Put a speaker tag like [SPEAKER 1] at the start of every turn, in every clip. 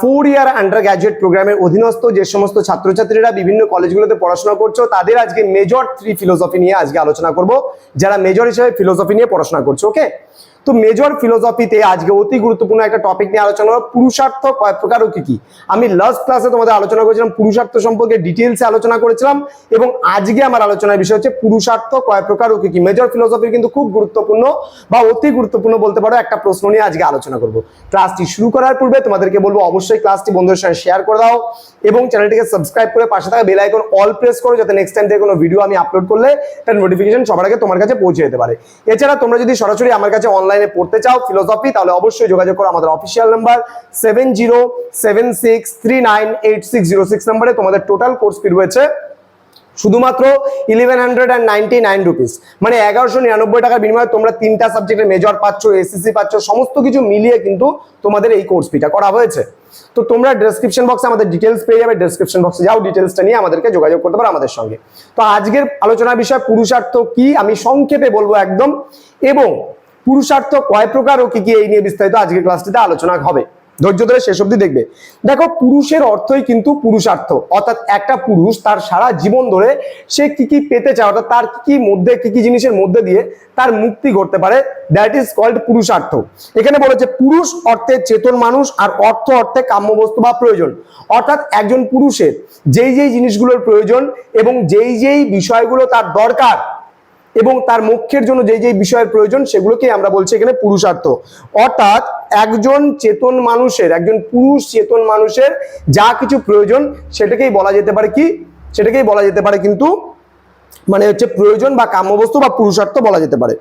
[SPEAKER 1] Four year under graduate প্রোগ্রামের অধীনস্থ যে সমস্ত ছাত্রছাত্রীরা বিভিন্ন কলেজগুলোতে পড়াশোনা করছ, তাদের আজকে মেজর থ্রি ফিলোসফি নিয়ে আজকে আলোচনা করব। যারা মেজর হিসেবে ফিলোসফি নিয়ে পড়াশোনা করছ ওকে তো মেজর ফিলোসফিতে আজকে অতি গুরুত্বপূর্ণ একটা টপিক নিয়ে আলোচনা করব পুরুষার্থ কয় প্রকার ও কি কি? আমি লাস্ট ক্লাসে তোমাদের আলোচনা করেছিলাম, পুরুষার্থ সম্পর্কে ডিটেলসে আলোচনা করেছিলাম, এবং আজকে আমার আলোচনার বিষয় হচ্ছে পুরুষার্থ কয় প্রকার ও কি কি? মেজর ফিলোসফি কিন্তু খুব গুরুত্বপূর্ণ বা অতি গুরুত্বপূর্ণ বলতে পারো একটা প্রশ্ন নিয়ে আজকে আলোচনা করব। ক্লাসটি শুরু করার পূর্বে তোমাদেরকে বলব অবশ্যই ক্লাসটি বন্ধুদের সঙ্গে শেয়ার করে দাও এবং চ্যানেলটিকে সাবস্ক্রাইব করে পাশে থাকা বেল আইকন অল প্রেস করো যাতে নেক্সট টাইম থেকে কোনো ভিডিও আমি আপলোড করলে তার নোটিফিকেশন সবার আগে তোমার কাছে পৌঁছে যেতে পারে। এছাড়া তোমরা যদি সরাসরি আমার কাছে অনলাইনে পড়তে চাও ফিলোসফি তাহলে অবশ্যই যোগাযোগ করো আমাদের official number seven zero seven six three nine eight six zero six নাম্বারে তোমাদের টোটাল কোর্স ফি রয়েছে। শুধুমাত্র eleven hundred and ninety nine rupees মানে এগারোশো নিরানব্বই টাকার বিনিময়ে তোমরা তিনটা সাবজেক্টে মেজর পাচ্ছ এসএসসি পাচ্ছ, সমস্ত কিছু মিলিয়ে কিন্তু তোমাদের এই কোর্স ফিটা করা হয়েছে। তো তোমরা ডেসক্রিপশন বক্সে আমাদের ডিটেলস পেয়ে যাবে। ডেসক্রিপশন বক্সে যাও ডিটেলসটা নিয়ে আমাদেরকে যোগাযোগ করতে পারো আমাদের সঙ্গে। তো আজকের আলোচনার বিষয়, পুরুষার্থ কি? আমি সংক্ষেপে বলব একদম। এবং পুরুষার্থ কয় প্রকার ও কি কি এই নিয়ে বিস্তারিত আজকের ক্লাসটিতে আলোচনা হবে। ধৈর্য ধরে শেষ অব্দি দেখবে। দেখো, পুরুষের অর্থই কিন্তু পুরুষার্থ। অর্থাৎ একটা পুরুষ তার সারা জীবন ধরে সে কি কি পেতে চায়, অর্থাৎ তার কি কি মধ্যে, কি কি জিনিসের মধ্যে দিয়ে তার মুক্তি করতে পারে। দ্যাট ইজ কল্ড পুরুষার্থ। এখানে বলেছে পুরুষ অর্থে চেতন মানুষ আর অর্থ অর্থে কাম্য বস্তু বা প্রয়োজন। অর্থাৎ একজন পুরুষের যেই যেই জিনিসগুলোর প্রয়োজন এবং যেই যেই বিষয়গুলো তার দরকার এবং তার মুখ্যের জন্য যেই যেই বিষয়ের প্রয়োজন সেগুলোকে আমরা বলছি এখানে পুরুষার্থ। অর্থাৎ একজন চেতন মানুষের, একজন পুরুষ চেতন মানুষের যা কিছু প্রয়োজন সেটাকেই বলা যেতে পারে কি? সেটাকেই বলা যেতে পারে কিন্তু মানে হচ্ছে প্রয়োজন বা কাম্যবস্তু বা পুরুষার্থ বলা যেতে পারে।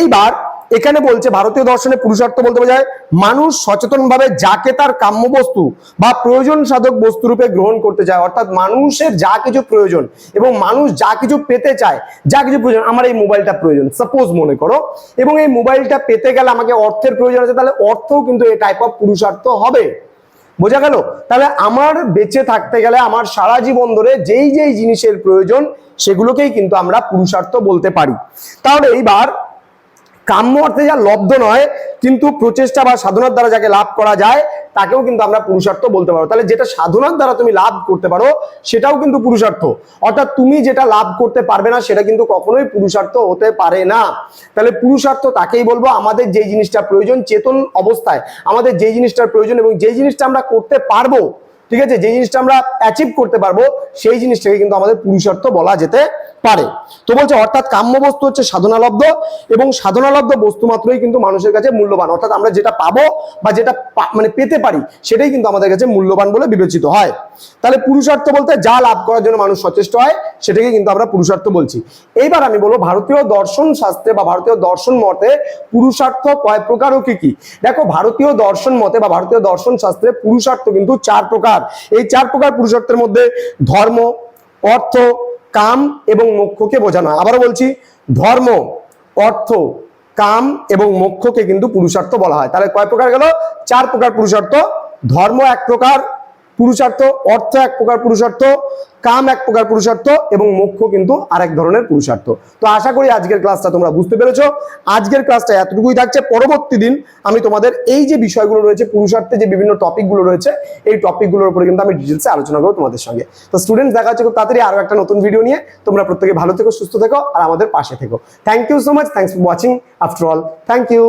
[SPEAKER 1] এইবার এখানে বলছে, ভারতীয় দর্শনে পুরুষার্থ বলতে বোঝায়, মানুষ সচেতনভাবে যাকে তার কাম্য বস্তু বা প্রয়োজন সাধক বস্তু রূপে গ্রহণ করতে চায়, অর্থাৎ মানুষের যা কিছু প্রয়োজন এবং মানুষ যা কিছু পেতে চায়, যা কিছু প্রয়োজন, আমার এই মোবাইলটা প্রয়োজন সাপোজ মনে করো, এবং এই মোবাইলটা পেতে গেলে আমাকে অর্থের প্রয়োজন আছে, তাহলে অর্থও কিন্তু এই টাইপ অফ পুরুষার্থ হবে। বোঝা গেল? তাহলে আমার বেঁচে থাকতে গেলে, আমার সারা জীবন ধরে যেই যেই জিনিসের প্রয়োজন, সেগুলোকেই কিন্তু আমরা পুরুষার্থ বলতে পারি। তাহলে এইবার কাম্য অর্থে যা লব্ধ নয়, কিন্তু প্রচেষ্টা বা সাধনার দ্বারা যাকে লাভ করা যায়, তাকেও কিন্তু আমরা পুরুষার্থ বলতে পারো তাহলে যেটা সাধনার দ্বারা তুমি লাভ করতে পারো, সেটাও কিন্তু পুরুষার্থ। অর্থাৎ তুমি যেটা লাভ করতে পারবে না, সেটা কিন্তু কখনোই পুরুষার্থ হতে পারে না। তাহলে পুরুষার্থ তাকেই বলব, আমাদের যেই জিনিসটা প্রয়োজন, চেতন অবস্থায় আমাদের যেই জিনিসটার প্রয়োজন এবং যেই জিনিসটা আমরা করতে পারব, ঠিক আছে? যে জিনিসটা আমরা অ্যাচিভ করতে পারব, সেই জিনিসটাকে কিন্তু আমাদের পুরুষার্থ বলা যেতে পারে। তো বলছে, অর্থাৎ কাম্য বস্তু হচ্ছে সাধনালব্ধ এবং সাধনালব্ধ বস্তু মাত্রই কিন্তু মানুষের কাছে মূল্যবান। অর্থাৎ আমরা যেটা পাবো বা যেটা মানে পেতে পারি, সেটাই কিন্তু আমাদের কাছে মূল্যবান বলে বিবেচিত হয়। তাহলে পুরুষার্থ বলতে যা লাভ করার জন্য মানুষ সচেষ্ট হয়, সেটাকে কিন্তু আমরা পুরুষার্থ বলছি। এইবার আমি বলব, ভারতীয় দর্শন শাস্ত্রে বা ভারতীয় দর্শন মতে পুরুষার্থ কয় প্রকার ও কি কি? দেখো, ভারতীয় দর্শন মতে বা ভারতীয় দর্শন শাস্ত্রে পুরুষার্থ কিন্তু চার প্রকার। এই চার প্রকার পুরুষার্থের মধ্যে ধর্ম, অর্থ কাম এবং মোক্ষকে বোঝানো হয় আবারও বলছি, ধর্ম, অর্থ, কাম এবং মোক্ষকে কিন্তু পুরুষার্থ বলা হয়। তাহলে কয় প্রকার গেল? চার প্রকার পুরুষার্থ। ধর্ম এক প্রকার পুরুষার্থ, অর্থ এক প্রকার পুরুষার্থ, কাম এক প্রকার পুরুষার্থ এবং মোক্ষ কিন্তু আরেক ধরনের পুরুষার্থ। তো আশা করি আজকের ক্লাসটা তোমরা বুঝতে পেরেছ। আজকের ক্লাসটা এতটুকুই থাকছে। পরবর্তী দিন আমি তোমাদের এই যে বিষয়গুলো রয়েছে, পুরুষার্থে যে বিভিন্ন টপিকগুলো রয়েছে, এই টপিকগুলোর উপরে কিন্তু আমি ডিটেলসে আলোচনা করব তোমাদের সঙ্গে। তো স্টুডেন্টস দেখা হচ্ছে খুব তাড়াতাড়ি আরও একটা নতুন ভিডিও নিয়ে। তোমরা প্রত্যেকে ভালো থেকো, সুস্থ থেকো, আর আমাদের পাশে থেকো। Thank you so much thanks for watching after all thank you